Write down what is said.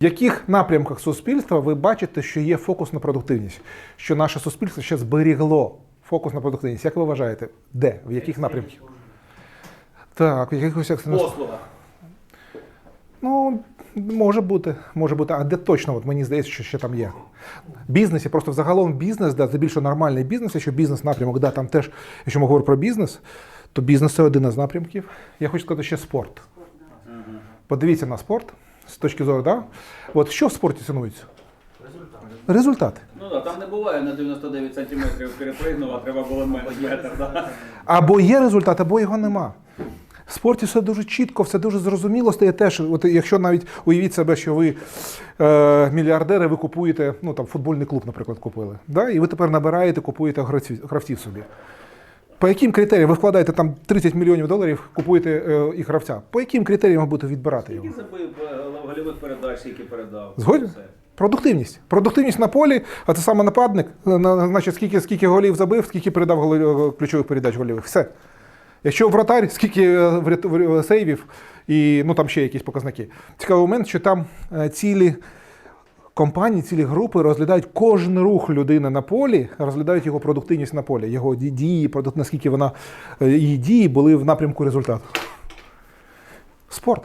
В яких напрямках суспільства ви бачите, що є фокус на продуктивність? Що наше суспільство ще зберігло фокус на продуктивність? Як ви вважаєте? Де? В яких напрямках? Так, в якихось Послуга. Ну, може бути, може бути. А де точно, от мені здається, що ще там є. Бізнесі, просто взагалом бізнес, да, це більше нормальний бізнес, якщо бізнес напрямок, да, там теж, якщо ми говоримо про бізнес, то бізнес це один із напрямків. Я хочу сказати ще спорт. Подивіться на спорт з точки зору, да? От що в спорті цінується? Результати. Ну так, там не буває на 99 сантиметрів перепригнув, а треба було метр. Да? Або є результат, або його нема. В спорті все дуже чітко, все дуже зрозуміло стає теж. От якщо навіть уявіть себе, що ви е, мільярдери, ви купуєте, ну там футбольний клуб, наприклад, купили. Да? І ви тепер набираєте, купуєте гравців, гравців собі. По яким критеріям ви вкладаєте там 30 мільйонів доларів, купуєте е, і гравця? По яким критеріям ви будете відбирати його? Скільки забив е, гольових передач, які передав? Згоден? Продуктивність. Продуктивність на полі, а це саме нападник. на- на- Значить, скільки, скільки голів забив, скільки передав голів- ключових передач гольових. Все. Якщо вратар, скільки е, сейвів і ну, там ще якісь показники. Цікавий момент, що там е, цілі компанії, цілі групи розглядають кожен рух людини на полі, розглядають його продуктивність на полі, його дії, наскільки вона, е, її дії були в напрямку результату. Спорт.